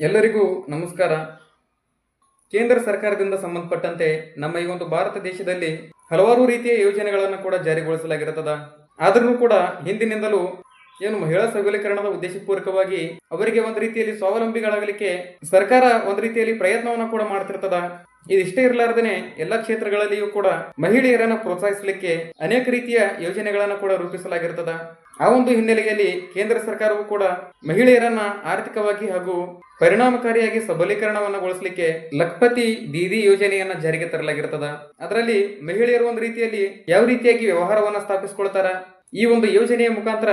ಎಲ್ಲರಿಗೂ ನಮಸ್ಕಾರ. ಕೇಂದ್ರ ಸರ್ಕಾರದಿಂದ ಸಂಬಂಧಪಟ್ಟಂತೆ ನಮ್ಮ ಈ ಒಂದು ಭಾರತ ದೇಶದಲ್ಲಿ ಹಲವಾರು ರೀತಿಯ ಯೋಜನೆಗಳನ್ನು ಕೂಡ ಜಾರಿಗೊಳಿಸಲಾಗಿರುತ್ತದೆ. ಆದರೂ ಕೂಡ ಹಿಂದಿನಿಂದಲೂ ಏನು ಮಹಿಳಾ ಸಬಲೀಕರಣದ ಉದ್ದೇಶಪೂರ್ವಕವಾಗಿ ಅವರಿಗೆ ಒಂದು ರೀತಿಯಲ್ಲಿ ಸ್ವಾವಲಂಬಿಗಳಾಗಲಿಕ್ಕೆ ಸರ್ಕಾರ ಒಂದು ರೀತಿಯಲ್ಲಿ ಪ್ರಯತ್ನವನ್ನು ಕೂಡ ಮಾಡ್ತಿರ್ತದ. ಇದಿಷ್ಟೇ ಇರಲಾರ್ದೇನೆ ಎಲ್ಲ ಕ್ಷೇತ್ರಗಳಲ್ಲಿಯೂ ಕೂಡ ಮಹಿಳೆಯರನ್ನು ಪ್ರೋತ್ಸಾಹಿಸಲಿಕ್ಕೆ ಅನೇಕ ರೀತಿಯ ಯೋಜನೆಗಳನ್ನು ಕೂಡ ರೂಪಿಸಲಾಗಿರ್ತದ. ಆ ಒಂದು ಹಿನ್ನೆಲೆಯಲ್ಲಿ ಕೇಂದ್ರ ಸರ್ಕಾರವು ಕೂಡ ಮಹಿಳೆಯರನ್ನ ಆರ್ಥಿಕವಾಗಿ ಹಾಗೂ ಪರಿಣಾಮಕಾರಿಯಾಗಿ ಸಬಲೀಕರಣವನ್ನಗೊಳಿಸಲಿಕ್ಕೆ ಲಖಪತಿ ದೀದಿ ಯೋಜನೆಯನ್ನ ಜಾರಿಗೆ ತರಲಾಗಿರ್ತದ. ಅದರಲ್ಲಿ ಮಹಿಳೆಯರು ಒಂದು ರೀತಿಯಲ್ಲಿ ಯಾವ ರೀತಿಯಾಗಿ ವ್ಯವಹಾರವನ್ನ ಸ್ಥಾಪಿಸಿಕೊಳ್ತಾರ? ಈ ಒಂದು ಯೋಜನೆಯ ಮುಖಾಂತರ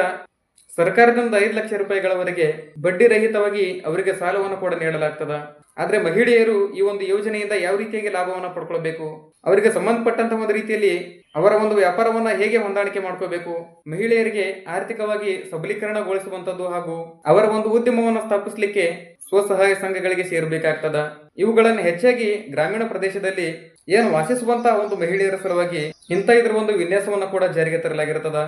ಸರ್ಕಾರದಿಂದ ಐದು ಲಕ್ಷ ರೂಪಾಯಿಗಳವರೆಗೆ ಬಡ್ಡಿ ರಹಿತವಾಗಿ ಅವರಿಗೆ ಸಾಲವನ್ನು ಕೂಡ ನೀಡಲಾಗ್ತದ. ಆದ್ರೆ ಮಹಿಳೆಯರು ಈ ಒಂದು ಯೋಜನೆಯಿಂದ ಯಾವ ರೀತಿಯಾಗಿ ಲಾಭವನ್ನು ಪಡ್ಕೊಳ್ಬೇಕು? ಅವರಿಗೆ ಸಂಬಂಧಪಟ್ಟಂತಹ ಒಂದು ರೀತಿಯಲ್ಲಿ ಅವರ ಒಂದು ವ್ಯಾಪಾರವನ್ನ ಹೇಗೆ ಹೊಂದಾಣಿಕೆ ಮಾಡ್ಕೋಬೇಕು ಮಹಿಳೆಯರಿಗೆ ಆರ್ಥಿಕವಾಗಿ ಸಬಲೀಕರಣಗೊಳಿಸುವಂತದ್ದು ಹಾಗೂ ಅವರ ಒಂದು ಉದ್ಯಮವನ್ನು ಸ್ಥಾಪಿಸಲಿಕ್ಕೆ ಸ್ವಸಹಾಯ ಸಂಘಗಳಿಗೆ ಸೇರಬೇಕಾಗ್ತದ. ಇವುಗಳನ್ನು ಹೆಚ್ಚಾಗಿ ಗ್ರಾಮೀಣ ಪ್ರದೇಶದಲ್ಲಿ ಏನು ವಾಸಿಸುವಂತಹ ಒಂದು ಮಹಿಳೆಯರ ಸಲುವಾಗಿ ಇಂಥ ಇದರ ಒಂದು ವಿನ್ಯಾಸವನ್ನು ಕೂಡ ಜಾರಿಗೆ ತರಲಾಗಿರ್ತದ.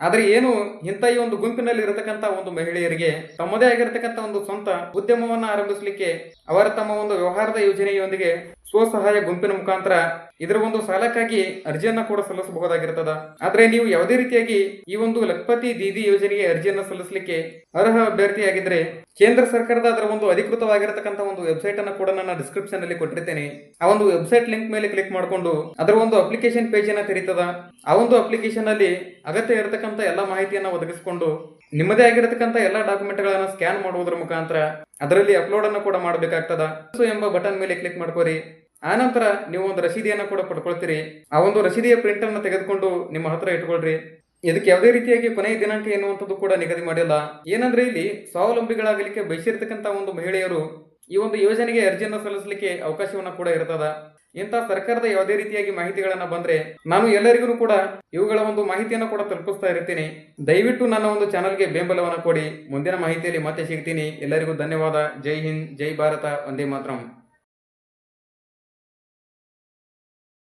ಆದ್ರೆ ಏನು ಇಂಥ ಈ ಒಂದು ಗುಂಪಿನಲ್ಲಿ ಇರತಕ್ಕಂತ ಒಂದು ಮಹಿಳೆಯರಿಗೆ ತಮ್ಮದೇ ಆಗಿರತಕ್ಕಂಥ ಒಂದು ಸ್ವಂತ ಉದ್ಯಮವನ್ನ ಆರಂಭಿಸಲಿಕ್ಕೆ ಅವರ ತಮ್ಮ ಒಂದು ವ್ಯವಹಾರದ ಯೋಜನೆಯೊಂದಿಗೆ ಸ್ವಸಹಾಯ ಗುಂಪಿನ ಮುಖಾಂತರ ಇದರ ಒಂದು ಸಾಲಕ್ಕಾಗಿ ಅರ್ಜಿಯನ್ನ ಕೂಡ ಸಲ್ಲಿಸಬಹುದಾಗಿರ್ತದ. ಆದ್ರೆ ನೀವು ಯಾವುದೇ ರೀತಿಯಾಗಿ ಈ ಒಂದು ಲಖಪತಿ ದೀದಿ ಯೋಜನೆಗೆ ಅರ್ಜಿಯನ್ನ ಸಲ್ಲಿಸಲಿಕ್ಕೆ ಅರ್ಹ ಅಭ್ಯರ್ಥಿಯಾಗಿದ್ರೆ ಕೇಂದ್ರ ಸರ್ಕಾರದ ಅದರ ಒಂದು ಅಧಿಕೃತವಾಗಿರತಕ್ಕಂತ ಒಂದು ವೆಬ್ಸೈಟ್ ಅನ್ನು ಕೂಡ ನಾನು ಡಿಸ್ಕ್ರಿಪ್ಷನ್ ಅಲ್ಲಿ ಕೊಟ್ಟಿರ್ತೇನೆ. ಆ ಒಂದು ವೆಬ್ಸೈಟ್ ಲಿಂಕ್ ಮೇಲೆ ಕ್ಲಿಕ್ ಮಾಡಿಕೊಂಡು ಅದರ ಒಂದು ಅಪ್ಲಿಕೇಶನ್ ಪೇಜ್ ಅನ್ನ ತೆರೀತದ. ಆ ಒಂದು ಅಪ್ಲಿಕೇಶನ್ ಅಲ್ಲಿ ಅಗತ್ಯ ಇರತಕ್ಕಂತ ಎಲ್ಲ ಮಾಹಿತಿಯನ್ನ ಒದಗಿಸಿಕೊಂಡು ನಿಮ್ಮದೇ ಆಗಿರತಕ್ಕಂತ ಎಲ್ಲ ಡಾಕ್ಯುಮೆಂಟ್ ಗಳನ್ನ ಸ್ಕ್ಯಾನ್ ಮಾಡುವುದರ ಮುಖಾಂತರ ಅದರಲ್ಲಿ ಅಪ್ಲೋಡ್ ಅನ್ನು ಕೂಡ ಮಾಡಬೇಕಾಗ್ತದ. ಎಂಬ ಬಟನ್ ಮೇಲೆ ಕ್ಲಿಕ್ ಮಾಡ್ಕೋರಿ. ನಂತರ ನೀವು ಒಂದು ರಸೀದಿಯನ್ನು ಕೂಡ ಪಡ್ಕೊಳ್ತೀರಿ. ಆ ಒಂದು ರಸೀದಿಯ ಪ್ರಿಂಟ್ ಅನ್ನು ತೆಗೆದುಕೊಂಡು ನಿಮ್ಮ ಹತ್ರ ಇಟ್ಕೊಳ್ರಿ. ಇದಕ್ಕೆ ಯಾವುದೇ ರೀತಿಯಾಗಿ ಕೊನೆಯ ದಿನಾಂಕ ಎನ್ನುವಂಥದ್ದು ಕೂಡ ನಿಗದಿ ಮಾಡಿಲ್ಲ. ಏನಂದ್ರೆ ಇಲ್ಲಿ ಸ್ವಾವಲಂಬಿಗಳಾಗಲಿಕ್ಕೆ ಬಯಸಿರ್ತಕ್ಕಂಥ ಒಂದು ಮಹಿಳೆಯರು ಈ ಒಂದು ಯೋಜನೆಗೆ ಅರ್ಜಿಯನ್ನು ಸಲ್ಲಿಸಲಿಕ್ಕೆ ಅವಕಾಶವನ್ನ ಕೂಡ ಇರ್ತದ. ಇಂಥ ಸರ್ಕಾರದ ಯಾವುದೇ ರೀತಿಯಾಗಿ ಮಾಹಿತಿಗಳನ್ನ ಬಂದ್ರೆ ನಾನು ಎಲ್ಲರಿಗೂ ಕೂಡ ಇವುಗಳ ಒಂದು ಮಾಹಿತಿಯನ್ನು ಕೂಡ ತಲುಪಿಸ್ತಾ ಇರ್ತೀನಿ. ದಯವಿಟ್ಟು ನನ್ನ ಒಂದು ಚಾನಲ್ಗೆ ಬೆಂಬಲವನ್ನು ಕೊಡಿ. ಮುಂದಿನ ಮಾಹಿತಿಯಲ್ಲಿ ಮತ್ತೆ ಸಿಗ್ತೀನಿ. ಎಲ್ಲರಿಗೂ ಧನ್ಯವಾದ. ಜೈ ಹಿಂದ್, ಜೈ ಭಾರತ ಒಂದೇ ಮಾತ್ರಂ.